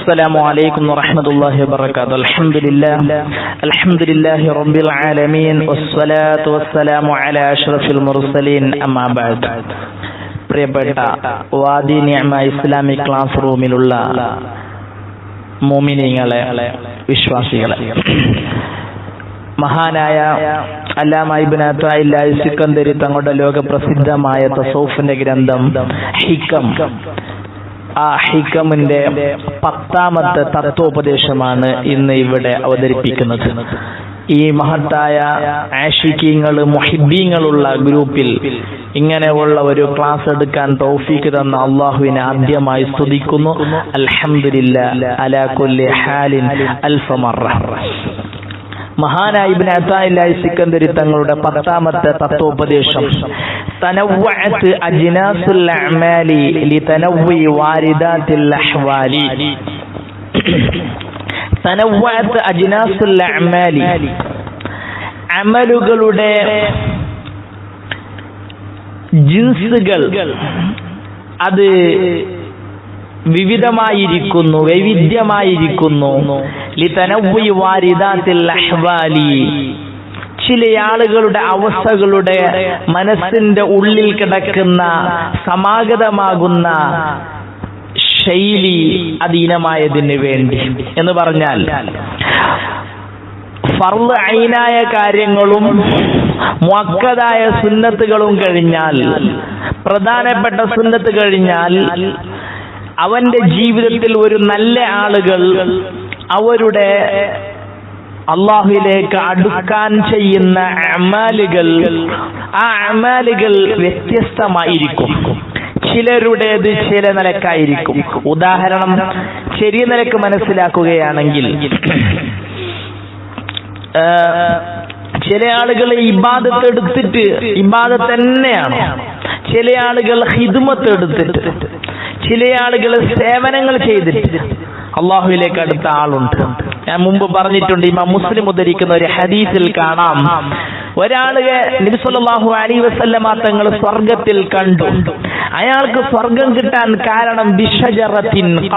السلام عليكم ورحمة الله وبركاته الحمد لله الحمد لله رب العالمين والصلاة والسلام على أشرف المرسلين أما بعد പ്രിയപ്പെട്ട വാദി നിയമ Islamic class റൂമിലുള്ള മോമിനിങ്ങളെ വിശ്വാസികളെ മഹാനായ അല്ലാമ ഇബ്നു അത്തായില്ലാഹി സിക്കന്ദരി തങ്ങളുടെ ലോകപ്രസിദ്ധമായ തസൗഫിന്റെ ഗ്രന്ഥം ഹിക്കം ആ ഹിക്കമിന്റെ പത്താമത്തെ തത്വോപദേശമാണ് ഇന്ന് ഇവിടെ അവതരിപ്പിക്കുന്നത്. ഈ മഹത്തായ ആഷിക്കീങ്ങൾ മൊഹിബീങ്ങളുള്ള ഗ്രൂപ്പിൽ ഇങ്ങനെയുള്ള ഒരു ക്ലാസ് എടുക്കാൻ തൗഫീക്ക് തന്ന അള്ളാഹുവിനെ ആദ്യമായി സ്തുതിക്കുന്നു. അലഹമില്ല അലാ കൊല്ലി ഹാലിൻ അൽഫമറ മഹാനായ ഇബ്നു സിക്കന്തരി സിക്കന്ദരി തങ്ങളുടെ പത്താമത്തെ തത്വോപദേശം. തനവ്വഅത്ത് അജ്നാസുൽ അഅമാലി ലിതനവ്വി വാരിദാത്തിൽ അഹ്വാലി. തനവ്വഅത്ത് അജ്നാസുൽ അഅമാലി. അമലുകളുടെ ജിൻസുകൾ. അത് വിവിധമായിരിക്കുന്നു വൈവിധ്യമായിരിക്കുന്നു. ചില ആളുകളുടെ അവസ്ഥകളുടെ മനസ്സിന്റെ ഉള്ളിൽ കിടക്കുന്ന സമാഗതമാകുന്ന ശൈലി അധീനമായതിന് വേണ്ടി എന്ന് പറഞ്ഞാൽ ഫർൾ ഐനായ കാര്യങ്ങളും മുക്കതായ സുന്നത്തുകളും കഴിഞ്ഞാൽ പ്രധാനപ്പെട്ട സുന്നത്ത് കഴിഞ്ഞാൽ അവന്റെ ജീവിതത്തിൽ ഒരു നല്ല ആളുകൾ അവരുടെ അള്ളാഹുവിലേക്ക് അടുക്കാൻ ചെയ്യുന്ന അമാലുകൾ ആ അമാലുകൾ വ്യത്യസ്തമായിരിക്കും. ചിലരുടേത് ചില നിലക്കായിരിക്കും. ഉദാഹരണം ചെറിയ നിലയ്ക്ക് മനസ്സിലാക്കുകയാണെങ്കിൽ ചില ആളുകൾ ഇബാദത്ത് എടുത്തിട്ട് ഇബാദത്ത് തന്നെയാണ്. ചില ആളുകൾ ഹിദ്മത്ത് എടുത്തിട്ട് ചില ആളുകൾ സേവനങ്ങൾ ചെയ്തിട്ട് അള്ളാഹുവിലേക്ക് അടുത്ത ആളുണ്ട്. ഞാൻ മുമ്പ് പറഞ്ഞിട്ടുണ്ട് ഇമാം മുസ്ലിം ഉദ്ധരിക്കുന്ന ഒരു ഹദീസിൽ കാണാം. ഒരാൾ നബിസ്വല്ലാഹു അലി വസല്ലമ തങ്ങൾ സ്വർഗത്തിൽ കണ്ടു. അയാൾക്ക് സ്വർഗം കിട്ടാൻ കാരണം ബിഷജറത്തിൻ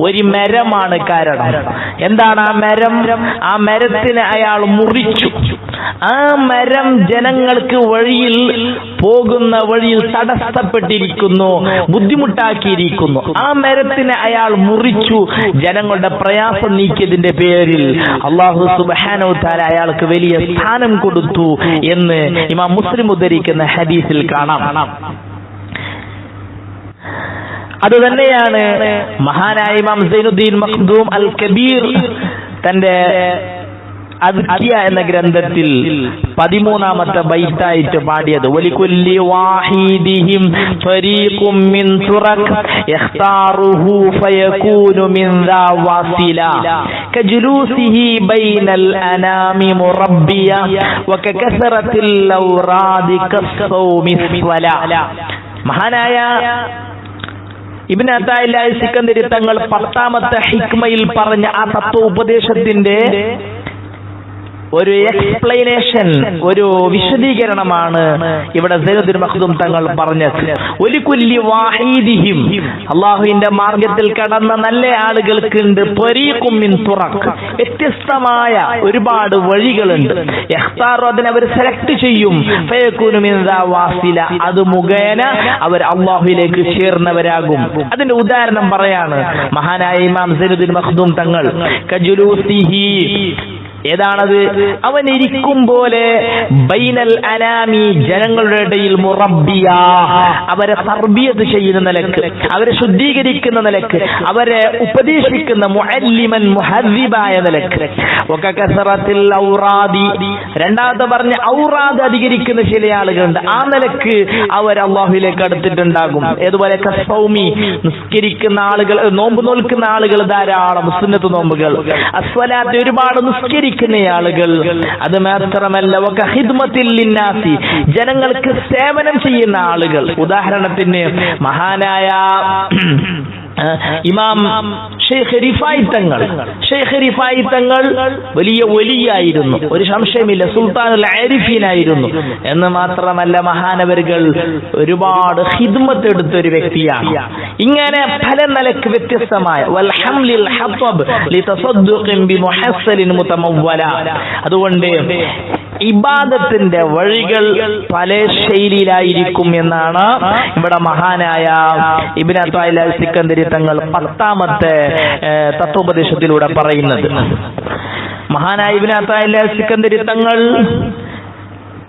ഒരു മരമാണ് കാരണം. എന്താണ് ആ മരം? ആ മരത്തിന് അയാൾ മുറിച്ചു. ആ മരം ജനങ്ങൾക്ക് വഴിയിൽ പോകുന്ന വഴിയിൽ തടസ്സപ്പെട്ടിരിക്കുന്നു ബുദ്ധിമുട്ടാക്കിയിരിക്കുന്നു. ആ മരത്തിന് അയാൾ മുറിച്ചു. ജനങ്ങളുടെ പ്രയാസം നീക്കിയതിന്റെ പേരിൽ അള്ളാഹു സുബാനോ താര അയാൾക്ക് വലിയ സ്ഥാനം കൊടുത്തു എന്ന് ഇമാം മുസ്ലിം ഉദ്ധരിക്കുന്ന ഹദീസിൽ കാണാം. അത് തന്നെയാണ് മഹാനായ ഇമാം സൈനുദ്ദീൻ മഖ്ദൂം അൽ കബീർ തന്റെ അദ്കിയ എന്ന ഗ്രന്ഥത്തിൽ പതിമൂന്നാമത്തെ ബൈത്തായിട്ട് പാടിയത്. വലിക്കുല്ലി വാഹിദിഹിം ഫരീഖും മിൻ തുറക് യഖ്താറുഹു ഫയകൂനു മിൻ ദാ വാസില. കജുലൂസിഹി ബൈനൽ അനാമി മുറബ്ബിയ വകകസറത്തിൽ ഔറാദി കസ്സൗമി സ്വല. മഹാനായ ഇബിൻ അത്തായില്ലായി സിക്കന്ദരി തങ്ങൾ പത്താമത്തെ ഹിക്മയിൽ പറഞ്ഞ ആ തത്വ ഉപദേശത്തിന്റെ ഒരു എക്സ്പ്ലനേഷൻ ഒരു വിശദീകരണമാണ് ഇവിടെ സൈനുദ്ദീൻ തങ്ങൾ പറഞ്ഞത്. കുല്ലി വാഹീദിഹിം അള്ളാഹുവിന്റെ മാർഗത്തിൽ കടന്ന നല്ല ആളുകൾക്കുണ്ട് പൊരീക്കും മിൻ വ്യത്യസ്തമായ ഒരുപാട് വഴികളുണ്ട്. യഖ്താറു അതിനെ അവർ സെലക്ട് ചെയ്യും. വാസില അത് മുഖേന അവർ അള്ളാഹുവിലേക്ക് ചേർന്നവരാകും. അതിന്റെ ഉദാഹരണം പറയാണ്. മഹാനായ ഇമാം സൈനുദ്ദീൻ മഖ്ദൂം തങ്ങൾ ഏതാണത്? അവൻ ഇരിക്കും പോലെ ബൈനൽ അനാമി ജനങ്ങളുടെ ഇടയിൽ മുറബിയ അവരെ തർബിയത്ത് ചെയ്യുന്ന നിലയ്ക്ക് അവരെ ശുദ്ധീകരിക്കുന്ന നിലയ്ക്ക് അവരെ ഉപദേശിക്കുന്ന മുഅല്ലിമൻ മുഹദ്ദിബായ നിലയ്ക്ക്. ഒക്കെ കസറത്തിൽ ഔറാദി. രണ്ടാമത്തെ പറഞ്ഞ ഔറാദ് അധികരിക്കുന്ന ചില ആളുകളുണ്ട്. ആ നിലയ്ക്ക് അവർ അള്ളാഹുലേക്ക് അടുത്തിട്ടുണ്ടാകും. ഏതുപോലെ? കസൗമി നിസ്കരിക്കുന്ന ആളുകൾ നോമ്പ് നോൽക്കുന്ന ആളുകൾ ധാരാളം സുന്നത്ത് നോമ്പുകൾ. അസ്വലാത്ത് ഒരുപാട് നിസ്കരിക്കുന്ന ആളുകൾ അത് മാത്രമല്ല ജനങ്ങൾക്ക് സേവനം ചെയ്യുന്ന ആളുകൾ. ഉദാഹരണത്തിന് മഹാനായ ഇമാം ഷെയ്ഖ് റിഫായി തങ്ങൾ. ഷെയ്ഖ് റിഫായി തങ്ങൾ വലിയ വലിയായിരുന്നു. ഒരു സംശയമില്ല. സുൽത്താനുൽ ആരിഫീനായിരുന്നു. എന്ന് മാത്രമല്ല മഹാനവരുകൾ ഒരുപാട് ഹിദ്മത്ത് എടുത്ത ഒരു വ്യക്തിയാണ്. ഇങ്ങനെ പല നിലയ്ക്ക് വ്യത്യസ്തമായ അതുകൊണ്ട് ഇബാദത്തിന്റെ വഴികൾ പല ശൈലിയിലായിരിക്കും എന്നാണ് ഇവിടെ മഹാനായ ഇബിൻ അത്തായില സിക്കന്ദരി തങ്ങൾ പത്താമത്തെ തത്വോപദേശത്തിലൂടെ പറയുന്നത്. മഹാനായ ഇബിൻ അത്തായില സിക്കന്ദരി തങ്ങൾ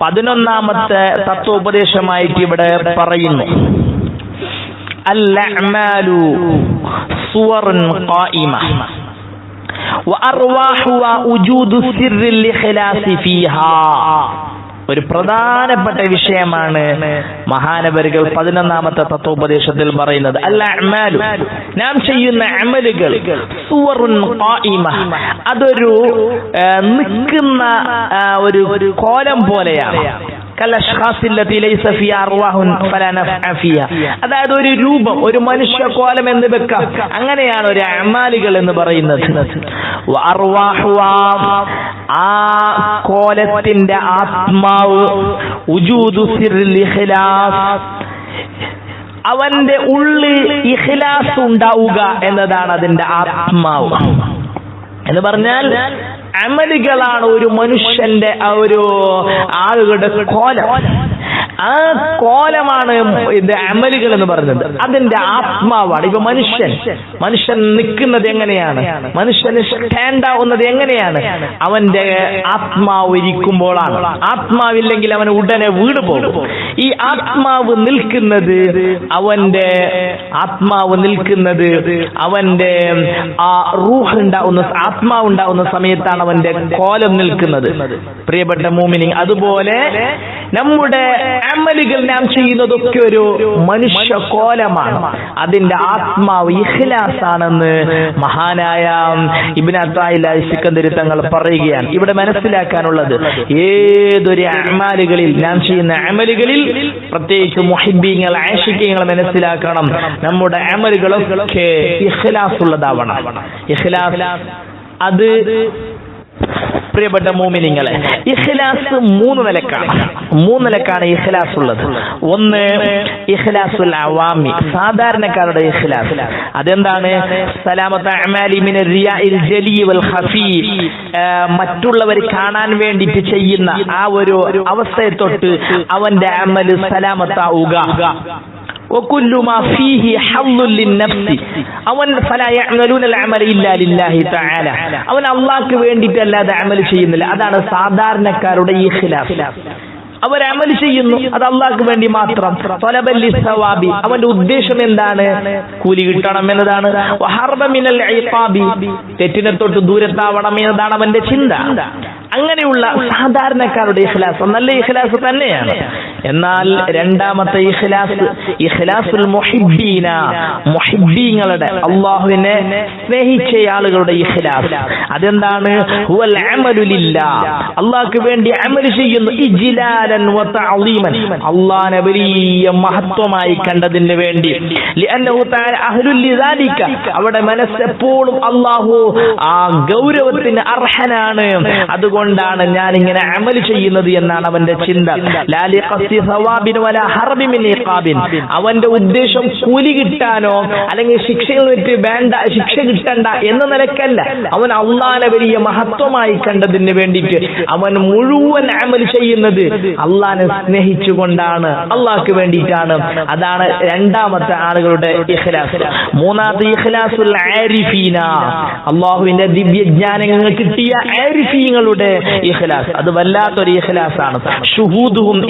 പതിനൊന്നാമത്തെ തത്വോപദേശമായിട്ട് ഇവിടെ പറയുന്നു. അൽ-അഅ്മാലു സുവറുൻ ഒരു പ്രധാനപ്പെട്ട വിഷയമാണ് മഹാനവരുകൾ പതിനൊന്നാമത്തെ തത്വോപദേശത്തിൽ പറയുന്നത്. അല്ല നാം ചെയ്യുന്ന അമലുകൾ അതൊരു നിൽക്കുന്ന ഒരു കോലം പോലെയാണ്. അതായത് ഒരു രൂപം ഒരു മനുഷ്യക്കോലം എന്ന് വെക്കാം. അങ്ങനെയാണ് ഒരു അമാലികൾ എന്ന് പറയുന്നത്. ആ കോലത്തിന്റെ ആത്മാവ് അവന്റെ ഉള്ളിൽ ഇഖ്ലാസ് ഉണ്ടാവുക എന്നതാണ് അതിന്റെ ആത്മാവ്. എന്ന് പറഞ്ഞാൽ അമലുകളാണ് ഒരു മനുഷ്യന്റെ ആ ഒരു ആളുകളുടെ കോലം. ആ കോലമാണ് ഇത് അമലുകൾ എന്ന് പറഞ്ഞത് അതിന്റെ ആത്മാവാണ്. ഇപ്പൊ മനുഷ്യൻ മനുഷ്യൻ നിൽക്കുന്നത് എങ്ങനെയാണ്? മനുഷ്യന് സ്റ്റാൻഡ് ആവുന്നത് എങ്ങനെയാണ്? അവന്റെ ആത്മാവ് ഇരിക്കുമ്പോഴാണ്. ആത്മാവില്ലെങ്കിൽ അവൻ ഉടനെ വീട് പോകും. ഈ ആത്മാവ് നിൽക്കുന്നത് അവന്റെ ആത്മാവ് നിൽക്കുന്നത് അവന്റെ ആ റൂഹ് ഉണ്ടാവുന്ന ആത്മാവ് ഉണ്ടാവുന്ന സമയത്താണ് അവന്റെ കോലം നിൽക്കുന്നത്. പ്രിയപ്പെട്ട മൂമിനിങ് അതുപോലെ നമ്മുടെ അമലുകൾ നാം ചെയ്യുന്നതൊക്കെ ഒരു മനുഷ്യ കോലമാണ് അതിന്റെ ആത്മാവ് ഇഖ്ലാസ് ആണെന്ന് മഹാനായ ഇബിൻ അത്തായില്ല സിക്കന്ദരി തങ്ങൾ പറയുകയാണ്. ഇവിടെ മനസ്സിലാക്കാനുള്ളത് ഏതൊരു അമാലുകളിൽ നാം ചെയ്യുന്ന അമലുകളിൽ പ്രത്യേകിച്ച് മൊഹിബീങ്ങൾ ആഷിക്കങ്ങൾ മനസ്സിലാക്കണം. നമ്മുടെ അമലുകളൊക്കെ ഇഖ്ലാസ് ഉള്ളതാവണം ഇഖ്ലാസ് അത് പ്രിയപ്പെട്ട മോമിനിങ്ങളെ ഇഖ്ലാസ് മൂന്ന് നിലക്കാണ്. മൂന്ന് നിലക്കാണ് ഇഖ്ലാസ് ഉള്ളത്. ഒന്ന് ഇഖ്ലാസുൽ അവാമി സാധാരണക്കാരുടെ ഇഖ്ലാസ്. അതെന്താണ്? മിന റിയാഇൽ ജലീ വൽ മറ്റുള്ളവർ കാണാൻ വേണ്ടിയിട്ട് ചെയ്യുന്ന ആ ഒരു അവസ്ഥയെ തൊട്ട് അവന്റെ അമൽ സലാമത്താവുക. അവൻ അവൻ അള്ളാഹ്ക്ക് വേണ്ടിയിട്ടല്ലാതെ അമൽ ചെയ്യുന്നില്ല. അതാണ് സാധാരണക്കാരുടെ ഈ ഖിലാഫ്. അവരമൽ ചെയ്യുന്നു അത് അള്ളാഹ്ക്ക് വേണ്ടി മാത്രം. സവാബി അവന്റെ ഉദ്ദേശം എന്താണ്? കൂലി കിട്ടണം എന്നതാണ്. തെറ്റിനെ തൊട്ട് ദൂരത്താവണം എന്നതാണ് അവന്റെ ചിന്ത. അങ്ങനെയുള്ള സാധാരണക്കാരുടെ ഇഖ്ലാസ് നല്ല ഇഖ്ലാസ് തന്നെയാണ്. എന്നാൽ രണ്ടാമത്തെ ഇഖ്ലാസ് ഇഖ്ലാസുൽ മുഹിബ്ബീന മുഹിബ്ബീങ്ങളുടെ അള്ളാഹുവിനെ സ്നേഹിച്ച ആളുകളുടെ ഇഖ്ലാസ്. അതെന്താണ്? ഹുവൽ അമലു ലില്ലാ. അള്ളാഹ്ക്ക് വേണ്ടി അമൽ ചെയ്യുന്നു ഇജ്ലാലൻ വ തഅലീമൻ. അള്ളാഹനെ വലിയ മഹത്വമായി കണ്ടതിന് വേണ്ടി. ലിഅന്നഹു തആല അഹ്ലുൽ ലിദാലിക. അവിടെ മനസ്സെപ്പോഴും അള്ളാഹു ആ ഗൗരവത്തിന് അർഹനാണ്. അതുകൊണ്ടാണ് ഞാൻ ഇങ്ങനെ അമൽ ചെയ്യുന്നത് എന്നാണ് അവന്റെ ചിന്ത. ലാലി അവന്റെ ഉദ്ദേശം കൂലി കിട്ടാനോ അല്ലെങ്കിൽ ശിക്ഷയിൽ വെച്ച് വേണ്ട ശിക്ഷ കിട്ടണ്ട എന്ന നിലക്കല്ല. അവൻ അള്ളാനെ വലിയ മഹത്വമായി കണ്ടതിന് വേണ്ടിയിട്ട് അവൻ മുഴുവൻ അമൽ ചെയ്യുന്നത് അള്ളാനെ സ്നേഹിച്ചുകൊണ്ടാണ് അള്ളാഹ്ക്ക് വേണ്ടിയിട്ടാണ്. അതാണ് രണ്ടാമത്തെ ആളുകളുടെ ഇഖ്ലാസ്. മൂന്നാമത്തെ ഇഖ്ലാസുൽ ആരിഫീന. അള്ളാഹുവിന്റെ ദിവ്യജ്ഞാനങ്ങൾ കിട്ടിയ ആരിഫീങ്ങളുടെ ഇഖ്ലാസ്. അത് വല്ലാത്തൊരു ഇഖ്ലാസാണ്. ആണ് ഷുഹൂദുഹും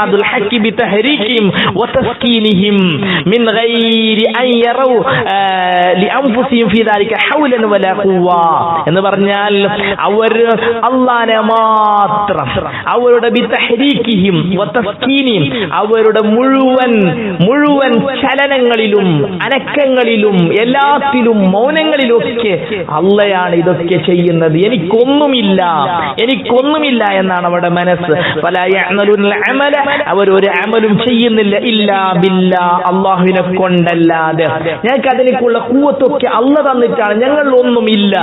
ഇൻഫിറാദുൽ ഹക്കി ബിതഹരീകിഹിം വതസ്കീനിഹിം മിൻ ഗൈരി അൻ യറൗ ലിഅൻഫുസിഹിം ഫീ ദാലിക ഹൗലൻ വലാ ഖുവ എന്ന് പറഞ്ഞാൽ അവർ അള്ളാനെ മാത്രം അവരുടെ ബിതഹരീകിഹിം വതസ്കീനിഹിം അവരുടെ മുഴുവൻ മുഴുവൻ ചലനങ്ങളിലും അനക്കങ്ങളിലും എല്ലാത്തിലും മൗനങ്ങളിലൊക്കെ അള്ളയാണ് ഇതൊക്കെ ചെയ്യുന്നത് എനിക്കൊന്നുമില്ല എനിക്കൊന്നുമില്ല എന്നാണ് അവരുടെ മനസ്സ് فلا يعملون العمل അവർ ഒരു അമലും ചെയ്യുന്നില്ല. ഇല്ലാ ബില്ല. അള്ളാഹുവിനെ കൊണ്ടല്ലാതെ. ഞങ്ങൾക്ക് അതിലേക്കുള്ള കൂവത്തൊക്കെ അല്ല തന്നിട്ടാണ്. ഞങ്ങൾ ഒന്നും ഇല്ല.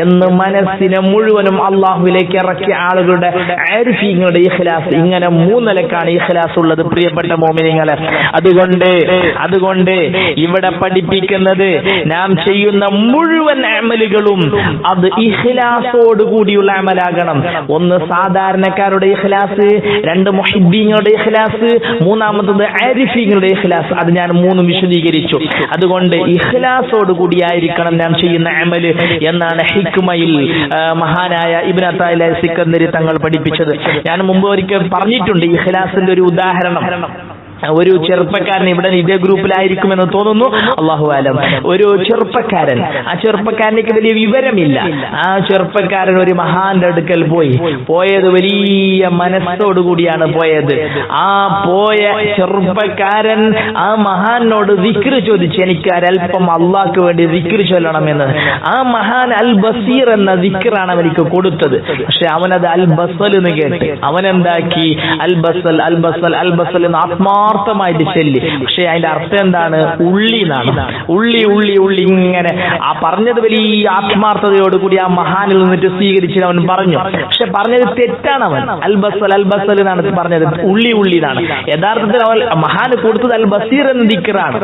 എന്ന് മനസ്സിനെ മുഴുവനും അള്ളാഹുവിലേക്ക് ഇറക്കിയ ആളുകളുടെ ആരിഫീങ്ങളുടെ ഇഖ്ലാസ്. ഇങ്ങനെ മൂന്നിലക്കാണ് ഇഖ്ലാസ് ഉള്ളത് പ്രിയപ്പെട്ട മോമിനിങ്ങളെ. അതുകൊണ്ട് അതുകൊണ്ട് ഇവിടെ പഠിപ്പിക്കുന്നത് നാം ചെയ്യുന്ന മുഴുവൻ അമലുകളും അത് ഇഖ്ലാസോട് കൂടിയുള്ള അമലാകണം. ഒന്ന് സാധാരണക്കാരുടെ ഇഖ്ലാസ് രണ്ട് മുഹിബീങ്ങളുടെ ഇഖ്ലാസ് മൂന്നാമത്തത് ആരിഫീങ്ങളുടെ ഇഖ്ലാസ്. അത് ഞാൻ മൂന്ന് വിശദീകരിച്ചു. അതുകൊണ്ട് ഇഖ്ലാസോട് കൂടിയായിരിക്കണം ഞാൻ ചെയ്യുന്ന അമൽ എന്നാണ് ഹിക്മയിൽ മഹാനായ ഇബ്നത്തായ സിക്കന്ദരി തങ്ങൾ പഠിപ്പിച്ചത്. ഞാൻ മുമ്പ് ഒരിക്കൽ പറഞ്ഞിട്ടുണ്ട് ഇഖ്ലാസിന്റെ ഒരു ഉദാഹരണം. ഒരു ചെറുപ്പക്കാരൻ ഇവിടെ ഇതേ ഗ്രൂപ്പിലായിരിക്കുമെന്ന് തോന്നുന്നു. അള്ളാഹു ആലം ഒരു ചെറുപ്പക്കാരൻ. ആ ചെറുപ്പക്കാരനേക്ക് വലിയ വിവരമില്ല. ആ ചെറുപ്പക്കാരൻ ഒരു മഹാന്റെ അടുക്കൽ പോയി. പോയത് വലിയ മനസ്സോടുകൂടിയാണ് പോയത്. ആ പോയ ചെറുപ്പക്കാരൻ ആ മഹാനോട് വിക്രി ചോദിച്ചു. എനിക്ക് ഒരല്പം അള്ളാഹ്ക്ക് വേണ്ടി വിക്രി ചൊല്ലണമെന്ന്. ആ മഹാൻ അൽ ബസീർ എന്ന വിക്റാണ് അവനിക്ക് കൊടുത്തത്. പക്ഷെ അവനത് അൽ ബസൽ എന്ന് കേട്ട്. അവൻ എന്താക്കി അൽ ബസൽ അൽ ബസൽ അൽ ബസൽ എന്ന് ആത്മാർത്ഥമായിട്ട് ചൊല്ലി പക്ഷെ അതിന്റെ അർത്ഥം എന്താണ്? ഉള്ളി എന്നാണ്. ഉള്ളി ഉള്ളി ഉള്ളി ഇങ്ങനെ. ആ പറഞ്ഞത് വലിയ ആത്മാർത്ഥതയോട് കൂടി ആ മഹാനിൽ നിന്നിട്ട് സ്വീകരിച്ച് അവൻ പറഞ്ഞു. പക്ഷെ പറഞ്ഞത് തെറ്റാണ് അവൻ. അൽബസൽ അൽബസൽ അൽ ബസൽ എന്നാണ് പറഞ്ഞത്. ഉള്ളി ഉള്ളി എന്നാണ്. യഥാർത്ഥത്തിൽ അവൻ മഹാന് കൊടുത്തത് അൽ ബസീർ എന്ന ദിക്കറാണ്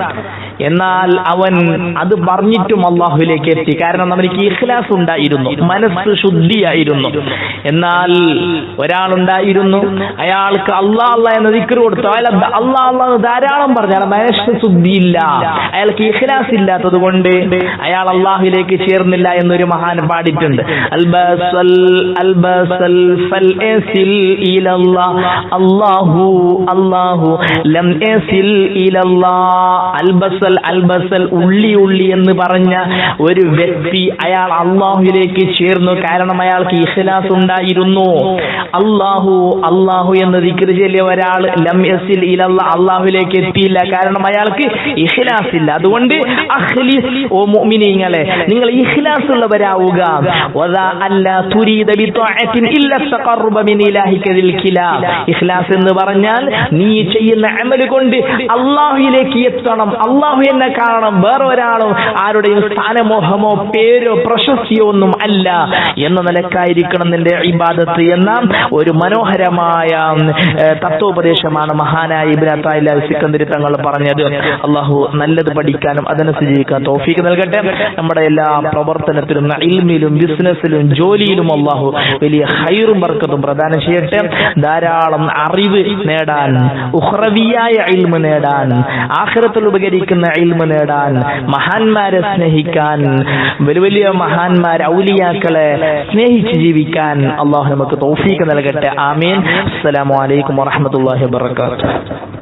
എന്നാൽ അവൻ അത് പറഞ്ഞിട്ടും അള്ളാഹുവിലേക്ക് എത്തി. കാരണം അവനിക്ക് ഇഖ്ലാസ് ഉണ്ടായിരുന്നു. മനസ്സ് ശുദ്ധിയായിരുന്നു. എന്നാൽ ഒരാളുണ്ടായിരുന്നു. അയാൾക്ക് അള്ളാഹ് അള്ളാ എന്ന ദിക്കർ കൊടുത്തു. അയാൾ അള്ളാ അള്ളാ എന്ന് ധാരാളം പറഞ്ഞു. മനുഷ്യ ശുദ്ധിയില്ല. അയാൾക്ക് ഇഖ്ലാസ് ഇല്ലാത്തത് കൊണ്ട് അയാൾ അള്ളാഹുലേക്ക് ചേർന്നില്ല എന്നൊരു മഹാൻ പാടിയിട്ടുണ്ട്. അൽബസൽ അൽബസൽ ഫൽ എസിൽ അല്ലാഹു അല്ലാഹു ലം എസിൽ അൽബസൽ അൽബസൽ ഉള്ളി ഉള്ളി എന്ന് പറഞ്ഞ ഒരു വ്യക്തി അയാൾ അള്ളാഹുലേക്ക് ചേർന്നു. കാരണം അയാൾക്ക് ഇഖ്ലാസ് ഉണ്ടായിരുന്നു. അള്ളാഹു അള്ളാഹു എന്ന് ദിക്ർ ചൊല്ലിയ ഒരാൾ ലം എസിൽ ഇലല്ലാ അള്ളാഹുവിലേക്ക് എത്തിയില്ല. കാരണം അയാൾക്ക് ഇഖ്ലാസ് ഇല്ല അതുകൊണ്ട് അഖ്ലിസ് ഓ മുഅ്മിനീങ്ങളെ നിങ്ങൾ ഇഖ്ലാസ് ഉള്ളവരാവുക വദാ അല്ലാ തുരീദ ബിത്വാഅത്തിൻ ഇല്ല തഖറബ മിൻ ഇലാഹിക ദിൽ കിലാബ് ഇഖ്ലാസ് എന്ന് പറഞ്ഞാൽ നീ ചെയ്യുന്ന അമൽ കൊണ്ട് അള്ളാഹുവിലേക്ക് എത്തണം. അള്ളാഹു എന്നെ കാണണം. വേറെ ഒരാളും ആരുടെയും സ്ഥാനമോഹമോ പേരോ പ്രശസ്തിയോ ഒന്നും അല്ല. എന്ന നിലക്കായിരിക്കണം നിന്റെ ഇബാദത്ത്. എന്ന ഒരു മനോഹരമായ തത്വോപദേശമാണ് മഹാനായ ഇബ്രാത്തായ സിക്കന്ദരി തങ്ങൾ പറഞ്ഞത് അള്ളാഹു നല്ലത് പഠിക്കാനും അതനുസരിച്ച് ജീവിക്കാൻ തോഫീക്ക് നൽകട്ടെ. നമ്മുടെ എല്ലാ പ്രവർത്തനത്തിലും ഇൽമിലും ബിസിനസ്സിലും ജോലിയിലും അള്ളാഹു വലിയ ഹൈറും വർക്കത്തും പ്രദാനം ചെയ്യട്ടെ. ധാരാളം അറിവ് നേടാൻ ഉഹ്റവിയായ ഇൽമ് നേടാൻ ആഹ്രത്തിൽ ഉപകരിക്കുന്ന ഇൽമ് നേടാൻ മഹാന്മാരെ സ്നേഹിക്കാൻ വലിയ വലിയ മഹാന്മാർ ഔലിയാക്കളെ സ്നേഹിച്ച് ജീവിക്കാൻ അള്ളാഹു നമുക്ക് തോഫീക്ക് നൽകട്ടെ. ആമീൻ. അസ്സലാമു അലൈക്കും വറഹ്മത്തുള്ളാഹി വബറകാതുഹു.